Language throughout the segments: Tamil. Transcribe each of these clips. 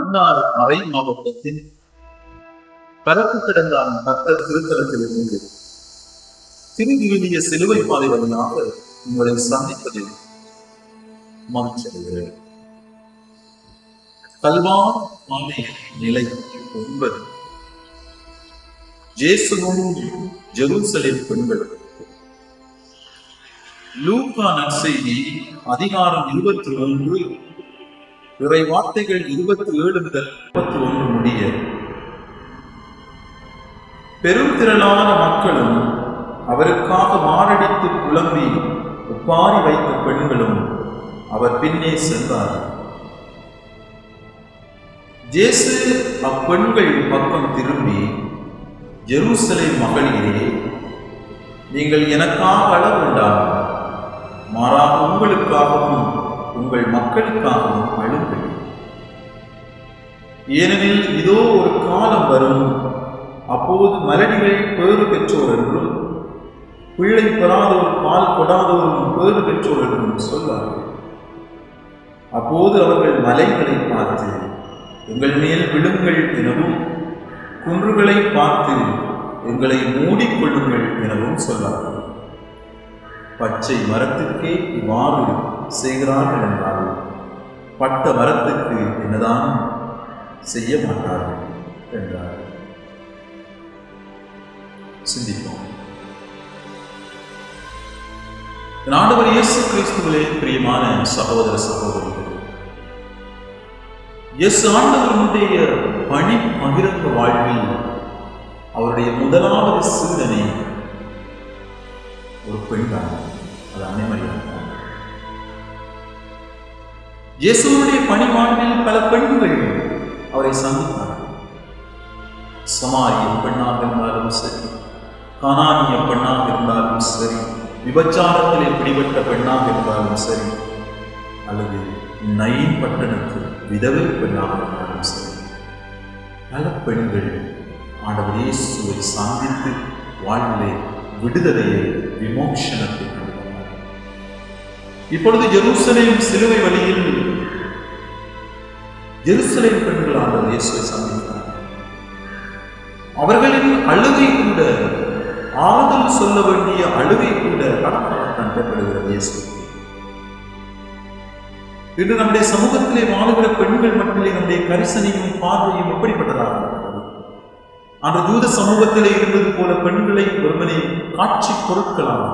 மன்னார் மறை மாவட்டத்தின் பரப்பு கிடந்தான் பக்தர் திருத்தலத்திலிருந்து திருவிழிய சிலுவை பாதை வழியாக உங்களை சந்திப்பதில் மகிழ்ச்சியடைகிறேன் கல்வார் பாதை நிலை ஒன்பது. ஜேசுவும் ஜெருசலேம் பெண்கள். லூகா நற்செய்தி அதிகாரம் இருபத்தி ஒன்று இறை வார்த்தைகள் இருபத்தி ஏழு முதல் முப்பத்தி ஒன்று முடிய பெரும் திரளான மக்களும் அவருக்காக மாரடித்து புலம்பி ஒப்பாரி வைத்த பெண்களும் அவர் பின்னே சென்றார் ஜேசு அப்பெண்கள் பக்கம் திரும்பி ஜெருசலை மகளிரே நீங்கள் எனக்காக அளவுண்டாம் மாறாக உங்களுக்காகவும் உங்கள் மக்களுக்காகவும் அழுங்கள். ஏனெனில் இதோ ஒரு காலம் வரும். அப்போது மலடிகள் பேறு பெற்றோர் என்றும் பிள்ளை பெறாதோர் பால் கொடாதோரும் பேறு பெற்றோர் என்றும் சொல்வார்கள். அப்போது அவர்கள் மலைகளை பார்த்து எங்கள் மேல் விழுங்கள் எனவும் குன்றுகளை பார்த்து எங்களை மூடிக்கொள்ளுங்கள் எனவும் சொன்னார்கள் பச்சை மரத்திற்கே இவ்வாறு செய்கிறார்கள் என்றால் பட்ட மரத்துக்கு என்னதான் செய்ய மாட்டார்கள் என்றார். சிந்திப்போம். நாடுவர் இயேசு கிறிஸ்துவிலே பிரியமான சகோதர சகோதரிகள் எஸ் ஆண்டவருடைய பணி பகிரங்க வாழ்வில் அவருடைய முதலாவது சீடனை ஒரு பெண் தான் அது அன்னைமரியாதை இயேசுடைய பணிவாழ்வில் பல பெண்கள் அவரை சந்தித்தார்கள் சமாரிய பெண்ணாக இருந்தாலும் சரி கானானிய பெண்ணாக இருந்தாலும் சரி விபச்சாரத்திலே பிடிபட்ட பெண்ணாக இருந்தாலும் சரி அல்லது நயின் பட்டணத்து விதவை பெண்ணாக இருந்தாலும் சரி பல பெண்கள் ஆண்டவர் இயேசுவை சந்தித்து வாழ்விலே விடுதலையை விமோசனத்தை இப்பொழுது ஜெருசலேம் சிலுவை வழியில் எருசலேம் பெண்கள் ஆண்டவர் இயேசுவை சந்தித்தார் அவர்களின் அழுகை கூட ஆறுதல் சொல்ல வேண்டிய அழுகை கூட கடப்பாக கண்டப்படுகிறது இயேசு இன்று நம்முடைய சமூகத்திலே வாழுகிற பெண்கள் மட்டிலே நம்முடைய கரிசனையும் பார்வையும் எப்படிப்பட்டதாக அந்த தூத சமூகத்திலே இருந்தது போல பெண்களை ஒருவனை காட்சி பொருட்களாக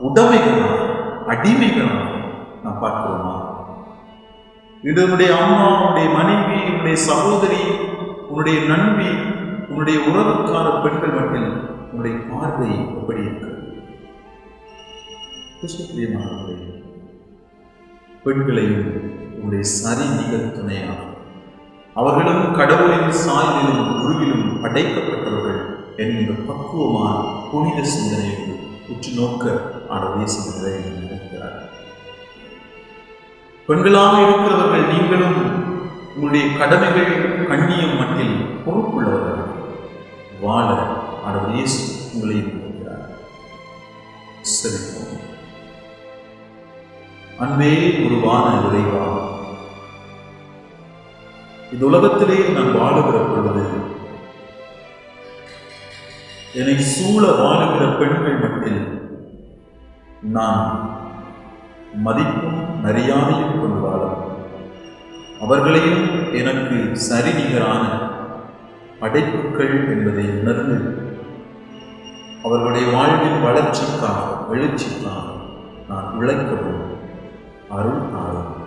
உடமைகளாக அடிமைகளாக நாம் பார்க்கிறோமா? இது உன்னுடைய அம்மா உன்னுடைய மனைவி உன்னுடைய சகோதரி உன்னுடைய நண்பி உன்னுடைய உறவுக்கார பெண்கள் மட்டில் உன்னுடைய பார்வை எப்படி இருக்கிறது பெண்களையும் உன்னுடைய சரி நிகழ் துணையாக அவர்களும் கடவுளின் சாயலிலும் உருவிலும் படைக்கப்பட்டவர்கள் என்கிற பக்குவமான புனித சிந்தனையோடு உற்று நோக்க ஆடவே சிந்தனை பெண்களாக இருக்கிறவர்கள் நீங்களும் உங்களுடைய கடமைகள் கண்ணியம் மட்டில் பொறுப்புள்ளவர்கள் வாழ ஆடவர் இயேசு உங்களை இருக்கிறார் சரி அன்பே உருவான இறைவா இந்த உலகத்திலே நான் வாழுகிற பொழுது என்னை சூழ வாழுகிற பெண்கள் மட்டில் நான் மதிப்பும் மரியாதையும் கொண்டு வாழும். அவர்களையும் எனக்கு சரிநிகரான படைப்புகள் என்பதை உணர்ந்து அவர்களுடைய வாழ்வின் வளர்ச்சிக்காக எழுச்சிக்காக நான் உழைக்கவும் அருள் ஆகும்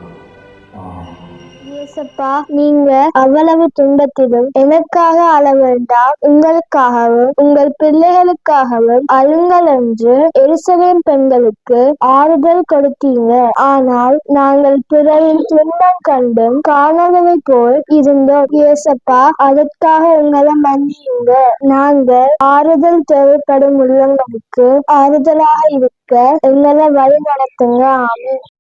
இயேசப்பா நீங்க அவ்வளவு துன்பத்திலும் எனக்காக அள வேண்டாம் உங்களுக்காகவும் உங்கள் பிள்ளைகளுக்காகவும் அழுங்கள் என்று எருசலேம் பெண்களுக்கு ஆறுதல் கொடுத்தீங்க. ஆனால் நாங்கள் பிறரின் துன்பம் கண்டும் காணாதவை போல் இருந்தோம். இயேசப்பா அதற்காக உங்களை மன்னியுங்க. நாங்கள் ஆறுதல் தேவைப்படும் உள்ளங்களுக்கு ஆறுதலாக இருக்க எங்களை வழி நடத்துங்க ஆமே